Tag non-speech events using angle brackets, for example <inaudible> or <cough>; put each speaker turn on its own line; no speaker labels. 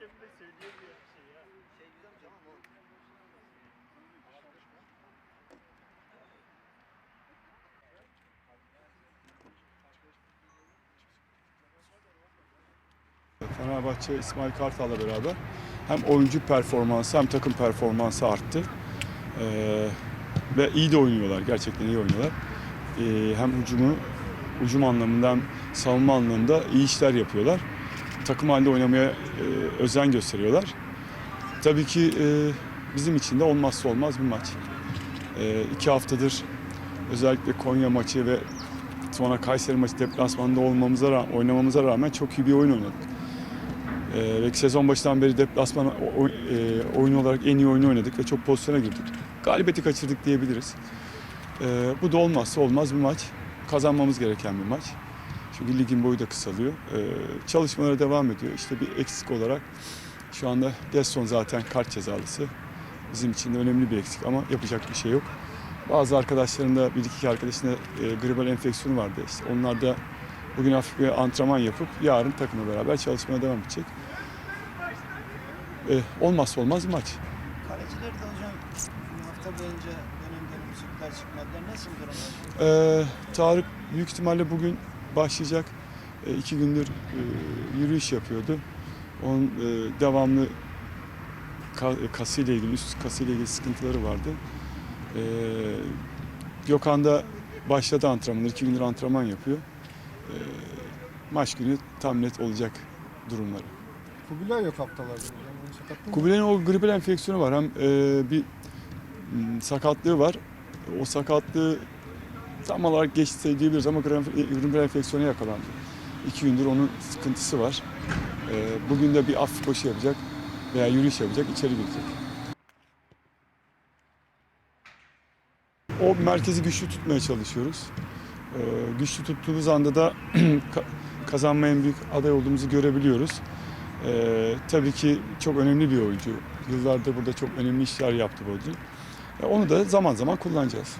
hakem de söyleyemiyor bir şey ya.
Şey güzelmiş ama mor.
Fenerbahçe İsmail Kartal'la beraber hem oyuncu performansı hem takım performansı arttı. Ee, ve iyi de oynuyorlar. Gerçekten iyi oynuyorlar. Ee, hem hücumu hücum anlamında hem savunma anlamında iyi işler yapıyorlar. Takım halinde oynamaya e, özen gösteriyorlar. Tabii ki e, bizim için de olmazsa olmaz bir maç. E, iki haftadır özellikle Konya maçı ve sonra Kayseri maçı deplasmanda olmamıza oynamamıza rağmen çok iyi bir oyun oynadık. Ee, ve sezon başından beri deplasman e, oyunu olarak en iyi oyunu oynadık ve çok pozisyona girdik. Galibiyeti kaçırdık diyebiliriz. Ee, bu da olmazsa olmaz bir maç. Kazanmamız gereken bir maç. Çünkü ligin boyu da kısalıyor. Ee, çalışmalara devam ediyor. İşte bir eksik olarak şu anda Gesson zaten kart cezalısı. Bizim için de önemli bir eksik ama yapacak bir şey yok. Bazı arkadaşların da bir iki arkadaşında e, gribal enfeksiyonu vardı. İşte onlar da bugün hafif bir antrenman yapıp yarın takımla beraber çalışmaya devam edecek. Ee, olmazsa olmaz bir maç.
Kaleciler de hocam hafta boyunca dönem dönem çıkmadılar. Nasıl durumlar?
Ee, Tarık büyük ihtimalle bugün başlayacak. Ee, iki gündür e, yürüyüş yapıyordu. Onun e, devamlı ka- kasıyla ilgili, üst kasıyla ilgili sıkıntıları vardı. Ee, Gökhan da başladı antrenmanları. iki gündür antrenman yapıyor. Ee, maç günü tam net olacak durumları.
Kubilay yok haftalarda.
Kubilay'ın o gribal enfeksiyonu var. Hem e, bir sakatlığı var. O sakatlığı tam olarak geçti diyebiliriz ama gribal enfeksiyona yakalandı. İki gündür onun sıkıntısı var. E, bugün de bir hafif koşu yapacak veya yürüyüş yapacak, içeri girecek. O merkezi güçlü tutmaya çalışıyoruz. E, güçlü tuttuğumuz anda da <clears throat> ka- kazanmaya en büyük aday olduğumuzu görebiliyoruz. Ee, tabii ki çok önemli bir oyuncu. Yıllardır burada çok önemli işler yaptı bu oyuncu. Onu da zaman zaman kullanacağız.